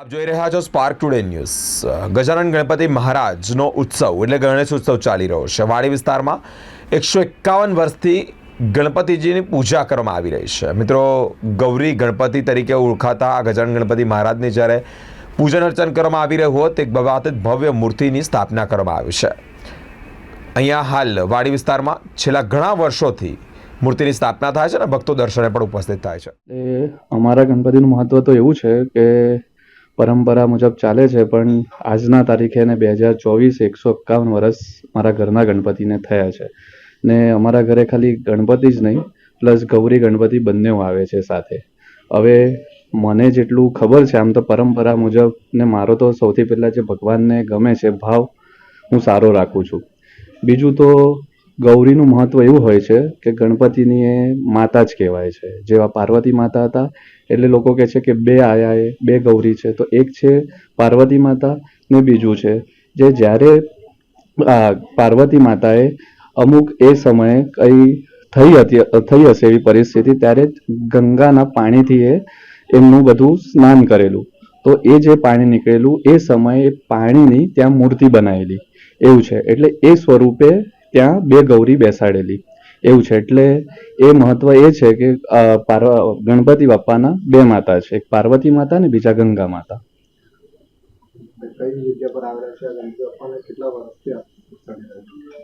આપ જોઈ રહ્યા છો Spark Today News Gajanan Ganpati મહારાજનો ઉત્સવ, એટલે ગણેશ ઉત્સવ ચાલી રહ્યો છે. વાડી વિસ્તારમાં એકસો એકાવન વર્ષથી ગણપતિજીની પૂજા કરવામાં આવી રહી છે. મિત્રો, ગૌરી ગણપતિ તરીકે ઓળખાતા ગજાનન ગણપતિ મહારાજની જ્યારે પૂજન અર્ચન કરવામાં આવી રહ્યું હોત, એક બાબતે ભવ્ય મૂર્તિની સ્થાપના કરવામાં આવી છે. અહીંયા હાલ વાડી વિસ્તારમાં છેલ્લા ઘણા વર્ષોથી મૂર્તિની સ્થાપના થાય છે અને ભક્તો દર્શને પણ ઉપસ્થિત થાય છે. અમારા ગણપતિનું મહત્વ તો એવું છે કે પરંપરા મુજબ ચાલે છે, પણ આજના તારીખે ને બે હજાર ચોવીસ એકસો એકાવન વર્ષ મારા ઘરના ગણપતિને થયા છે. ને અમારા ઘરે ખાલી ગણપતિ જ નહીં, પ્લસ ગૌરી ગણપતિ બંને આવે છે સાથે. હવે મને જેટલું ખબર છે, આમ તો પરંપરા મુજબ ને મારો તો સૌથી પહેલાં જે ભગવાનને ગમે છે ભાવ, હું સારો રાખું છું. બીજું તો ગૌરીનું મહત્વ એવું હોય છે કે ગણપતિની એ માતા જ કહેવાય છે. જેવા પાર્વતી માતા હતા, એટલે લોકો કહે છે કે બે આયા એ બે ગૌરી છે. તો એક છે પાર્વતી માતા ને બીજું છે. જે જ્યારે આ પાર્વતી માતાએ અમુક એ સમયે કઈ થઈ હતી, થઈ હશે એવી પરિસ્થિતિ, ત્યારે ગંગાના પાણીથી એ એમનું બધું સ્નાન કરેલું. તો એ જે પાણી નીકળેલું, એ સમયે પાણીની ત્યાં મૂર્તિ બનાવેલી. એવું છે. એટલે એ સ્વરૂપે ત્યાં બે ગૌરી બેસાડેલી. એવું છે એટલે એ મહત્વ એ છે કે પાર્વ ગણપતિ બાપાના બે માતા છે. એક પાર્વતી માતા ને બીજા ગંગા માતા. છે? આ છે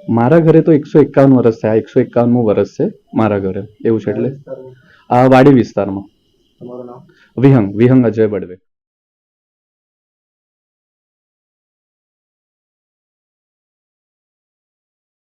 મારા ઘરે તો એકસો એકાવન વર્ષ થયા. એકસો એકાવનમું વર્ષ છે મારા ઘરે. એવું છે એટલે? આ વાડી વિસ્તારમાં. વિહંગ વિહંગ અજય બળવે.